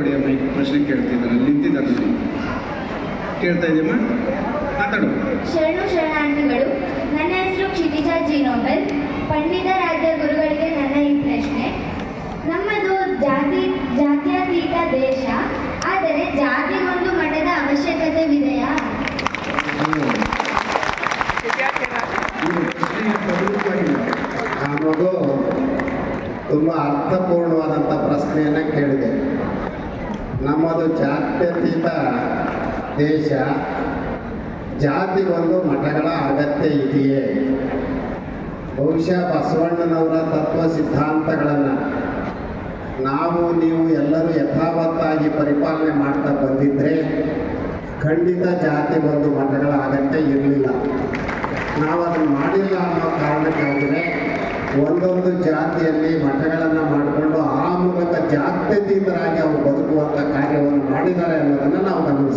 ಕೊಡಿ ಅಮ್ಮ ಪ್ರಶ್ನೆ ಕೇಳ್ತಿದ್ದಾರೆ ಅಲ್ಲಿ ನಿಂತಿದ್ದಾರೆ ನೋಡಿ ಕೇಳ್ತಾ ಇದೆಯಮ್ಮ ಮಾತಾಡು. ಶರಣು ಶರಣಾರ್ಥಿಗಳು ನನ್ನ ಹೆಸರು ಕ್ಷಿತಿಜಾ ಜಿ ನೋಬೆಲ್. ಪಂಡಿತ ರಾಜ್ಯ ಗುರುಗಳಿಗೆ ನನ್ನ ಈ ಪ್ರಶ್ನೆ. ನಮ್ಮದು ಜಾತಿ ಜಾತ್ಯತೀತ ದೇಶ ಆದರೆ ಒಂದು ಮಠದ ಅವಶ್ಯಕತೆವಿದೆಯಾ ಮಗು ತುಂಬ ಅರ್ಥಪೂರ್ಣವಾದಂಥ ಪ್ರಶ್ನೆಯನ್ನು ಕೇಳಿದೆ. ನಮ್ಮದು ಜಾತ್ಯತೀತ ದೇಶ ಜಾತಿ ಒಂದು ಮಠಗಳ ಅಗತ್ಯ ಇದೆಯೇ? ಬಹುಶಃ ಬಸವಣ್ಣನವರ ತತ್ವ ಸಿದ್ಧಾಂತಗಳನ್ನು ನಾವು ನೀವು ಎಲ್ಲರೂ ಯಥಾವತ್ತಾಗಿ ಪರಿಪಾಲನೆ ಮಾಡ್ತಾ ಬಂದಿದ್ದರೆ ಖಂಡಿತ ಜಾತಿ ಒಂದು ಮಠಗಳ ಅಗತ್ಯ ಇರಲಿಲ್ಲ. ನಾವು ಅದನ್ನು ಮಾಡಿಲ್ಲ ಅನ್ನೋ ಕಾರಣಕ್ಕಾಗಿಯೇ ಒಂದೊಂದು ಜಾತಿಯಲ್ಲಿ ಮಠಗಳನ್ನು ಜಾತ್ಯತೀತರಾಗಿ ಅವು ಬದುಕುವಂಥ ಕಾರ್ಯವನ್ನು ಮಾಡಿದ್ದಾರೆ ಅನ್ನೋದನ್ನ ನಾವು ಗಮನಿಸಬೇಕು